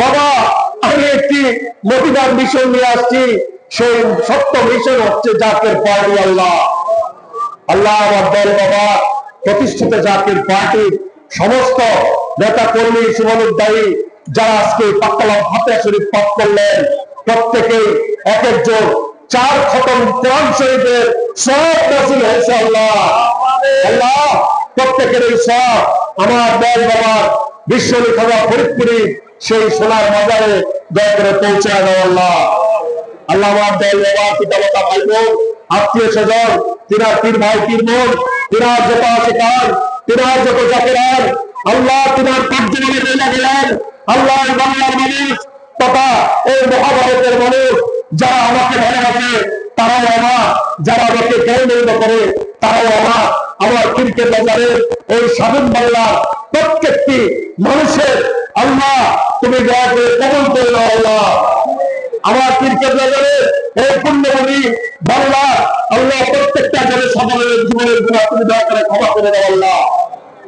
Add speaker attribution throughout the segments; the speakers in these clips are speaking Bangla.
Speaker 1: বাবা, আমি একটি নিয়ে আসছি। পার্টি আল্লাহ। আল্লাহ প্রতিষ্ঠিত জাতির পার্টির সমস্ত নেতা কর্মী শুভনুদ্দায়ী যারা আজকে পাক্কালাম ফাতে শরীফ পাঠ করলেন, প্রত্যেকেই এক একজন চার খতম কোরআন শরীফের সব নাসিল হয়েছে আল্লাহ। আল্লাহ, প্রত্যেকের এই সব আমার দল বাবার খাওয়া ফরিদপুরি সেই সোনার বাজারে দয়া করে পৌঁছায় দাও আল্লাহ। আল্লাহ আমার দল বাবা পিতা মাতা ভাই বোন, আত্মীয় স্বজন, তিনার পীর ভাই, পীর বোন, তিনার যত আছে কার তিনার যত জাকেরার আল্লাহ তিনার কার্যক্রমে মেলা গেলেন। আল্লাহ বাংলার মানুষ যারা আমাকে কেন্দ্রিত করে, তারাও আমার আমার ক্রিকেট বাজারে এই স্বাধীন বাংলার প্রত্যেকটি মানুষের আল্লাহ, তুমি দয়া করে কমন করে দাও আল্লাহ। আমার ক্রিকেট বাজারে এই পুণ্যমণি বাংলা, আল্লাহ প্রত্যেকটা জনে সকলের জীবনের গুণা তুমি দয়া করে ক্ষমা করে দাও আল্লাহ।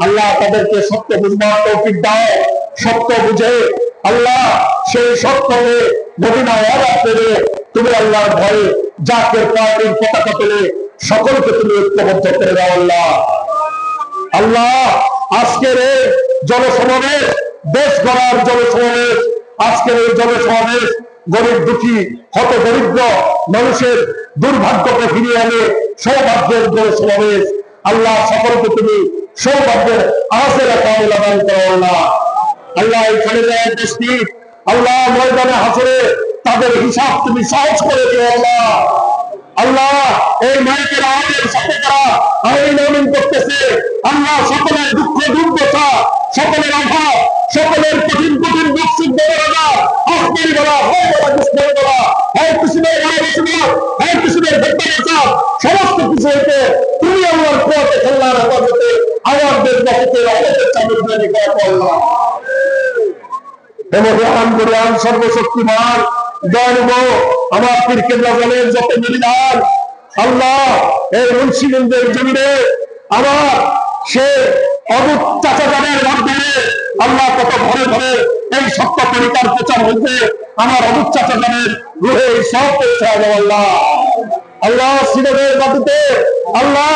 Speaker 1: আল্লাহ তাদেরকে সত্য বুঝবার তৌফিক দাও, সত্য বুঝে আল্লাহ সেই সত্যকে মদিনা অবাক করে তুমি আল্লাহর ভয়ে জাকের পার্টির পতাকা তুলে সকলকে তুমি ঐক্যবদ্ধ করে দাও, আল্লাহ। আল্লাহ, আজকের এই জনসমাবেশ, দেশ গড়ার জনসমাবেশ, আজকের এই জনসমাবেশ গরিব দুঃখী হত দরিদ্র মানুষের দুর্ভাগ্যকে ফিরিয়ে আনে সৌভাগ্যের জনসমাবেশ। আল্লাহ, সকলকে তুমি সৌভাগ্যের আশের কামলা দান করো, আল্লাহ। আল্লাহ, এখানে যায় উপস্থিত, আল্লাহ ময়দানে হাসরে তাদের হিসাব তুমি সহজ করে দিও আল্লাহ। আল্লাহ, এই মাইকের আওয়াজের সাথে তারা আইন আমিন করতেছে, আল্লাহ সকলের দুঃখ, দুর্দশা, সকলের অভাব, সকলের কঠিন কঠিন দুঃখ সুখ বলা আসমানি বলা হয় বলা দুষ্কর বলা হয় কুসুমের ভালোবাসা হয় কুসুমের ভেতরে সমস্ত কিছু হইতে তুমি আমার পথে খেলার হেফাজতে আমাদের পথে আমাদের চামড় দিয়ে আল্লাহ। মহান গুরুয়ান সর্বশক্তিমান আমার পীর বলেন, যত মিলিদান আল্লাহ আল্লাহ কত ঘরে ঘরে এই সত্য আল্লাহ। আল্লাহ সিনেমের মাটিতে আল্লাহ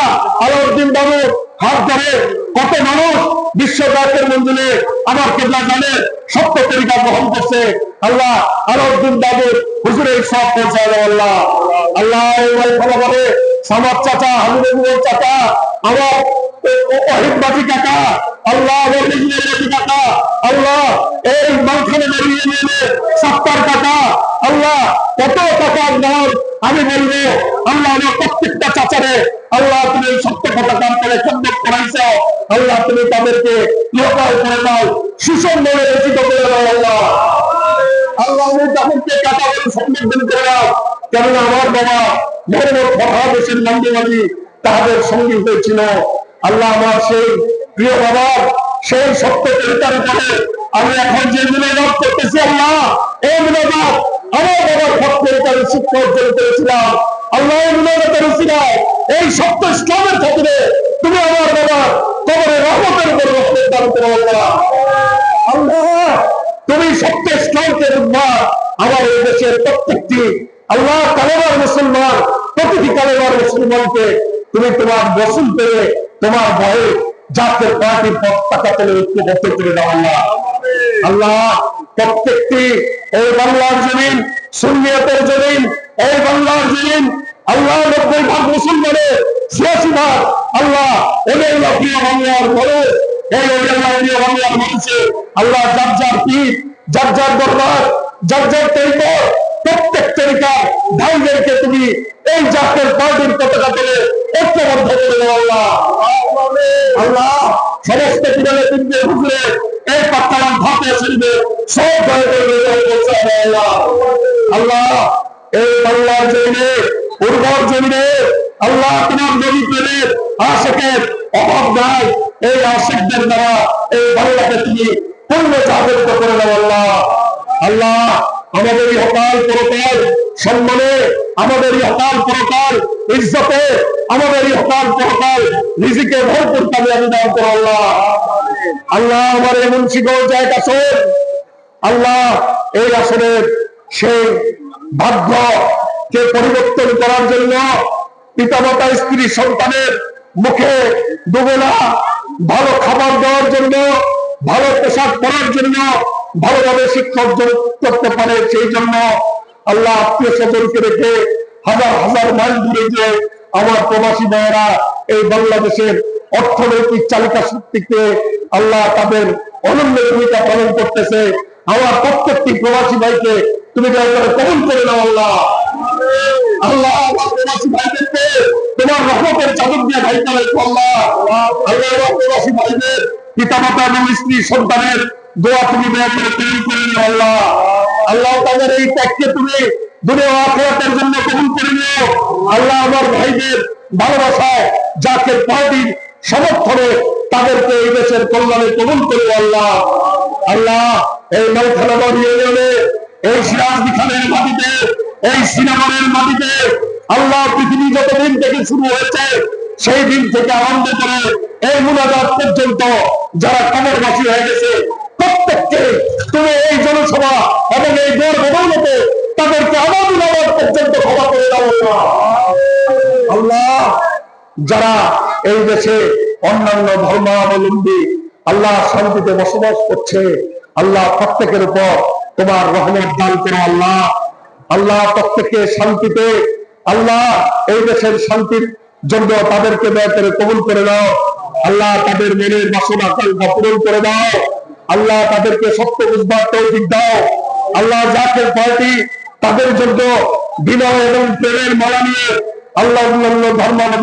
Speaker 1: ধরে কত মানুষ বিশ্ব জাতের মঞ্জুরে আমার কেবলা জানে সত্য তরিকা গ্রহণ করছে। আল্লাহ আলাউদ্দিন বাবু হুজুরের সব পৌঁছায় আল্লাহ। আল্লাহ, এই ভালো করে সামাদ চাচা হামিদুল চাচা আমার অহিবাজি কাকা আল্লাহ কাকা আল্লাহ, এই মাঝখানে দাঁড়িয়ে নিয়ে সত্তর কাকা আল্লাহ, কত টাকার নাম আমি বলব, আল্লাহ, আমার প্রত্যেকটা চাচারে, আল্লাহ, তুমি এই সত্য কথা দান করে কন্ডক্ট করাইছ আল্লাহ, তুমি তাদেরকে লোকাল করে দাও সুসম্ভাবে রচিত করে দাও, আল্লাহ। আল্লাহ তাদের সঙ্গী হয়েছিল। আল্লাহ আমার সেই প্রিয় বাবার সেই সত্য চরিতার উপরে আমি এখন যে করতেছি, আল্লাহ আমার বাবার আল্লাহ এই সত্য আল্লাহ কালেবার মুসলমান, প্রতিটি কালেবার মুসলমানকে তুমি তোমার বসুল পেয়ে তোমার ভয়ে জাতীয় পার্টির পতাকা তুলে ঐক্যবদ্ধ করে দাও আল্লাহ। আল্লাহ, প্রত্যেকটি, এই বাংলার জমিন, সুন্নিয়তের জমিন, এই বাংলার জমিন, আল্লাহ নব্বই ভাগ মুসলমানের ছিয়াশি ভাগ আল্লাহ এদের প্রিয় বাংলার মানুষ এই প্রিয় বাংলার মানুষে আল্লাহ যার যার পীর, যার যার দরবার, যার যার তরিকা ভাইদেরকে তুমি এই জাতীয় পার্টির পতাকা তুলে ঐক্যবদ্ধ করে দাও আল্লাহ। আল্লাহ, সমস্ত পিড়ালে তিনটে হুজুরে এই পাত্তারাম ভাতে আসিবে, সব করে আল্লাহ। আল্লাহ, এই বাংলার জমিনে, উর্বর জমিনে আল্লাহ তোমার নবী প্রেমের আশেকের অভাব নাই, এই আশেকদের দ্বারা এই বাংলাকে তুমি পূর্ণ জাগরিত করে দাও আল্লাহ। আল্লাহ আমাদের হকাল পরকাল সম্মানে, আমাদের হকাল পরকাল ইজ্জতে, আমাদের হকাল পরকাল নিজেকে ভরপুর আমি দান করো আল্লাহ। আল্লাহ আমার এমন শিখর জায়গা শোন আল্লাহ এই আসনের সেই ভাগ্যকে পরিবর্তন করার জন্য পিতামাতা, স্ত্রী, সন্তানের মুখে দুবেলা ভালো খাবার দেওয়ার জন্য, ভালো পোশাক পরার জন্য ভালোভাবে শিক্ষা অর্জন করতে পারে, সেই জন্য আল্লাহ আত্মীয় স্বজনকে রেখে হাজার হাজার মাইল দূরে যে আমার প্রবাসী ভাইয়েরা এই বাংলাদেশের অর্থনৈতিক চালিকা শক্তিকে আল্লাহ তাদের অনন্য ভূমিকা পালন করতেছে। আমার প্রত্যেকটি প্রবাসী ভাইকে তুমি দয়া করে নাও আল্লাহ। আল্লাহ প্রবাসী ভাইদেরকে তোমার রহমতের চাদর দিয়ে রাখো আল্লাহ। আল্লাহ প্রবাসী ভাইদের পিতা মাতা এবং স্ত্রী সন্তানের এই ত্যাগকে তুমি দুনিয়া আখিরাতের জন্য তাদেরকে এই দেশের কল্যাণে কবুল করে আল্লাহ। আল্লাহ, এই মাটিতে, এই সিনেমারের মাটিতে আল্লাহ পৃথিবী যতদিন থেকে শুরু হয়েছে, সেই দিন থেকে আরম্ভ করে এই মুনাজাত পর্যন্ত যারা কবরবাসী হয়ে গেছে প্রত্যেককে তুমি এই জনসভা এবং এই দৌড় বদৌলতে তাদেরকে আমার মুনাজাত পর্যন্ত ক্ষমা করে দাও আল্লাহ। যারা এই দেশে অন্যান্য ধর্মাবলম্বী আল্লাহ শান্তিতে বসবাস করছে, আল্লাহ প্রত্যেকের উপর তোমার রহমত দান করো আল্লাহ। আল্লাহ প্রত্যেককে শান্তিতে, আল্লাহ এই দেশের শান্তির জন্য তাদেরকে দয়া করে কবুল করে দাও আল্লাহ তাদের মনের বাসনা পূরণ করে দাও। আল্লাহ তাদেরকে সত্য বুঝবার তৌফিক দাও। আল্লাহ জাতীয় পার্টি তাদের জন্য বিনয় এবং প্রেমের মালা নিয়ে আল্লাহ ধর্মাবলম্বী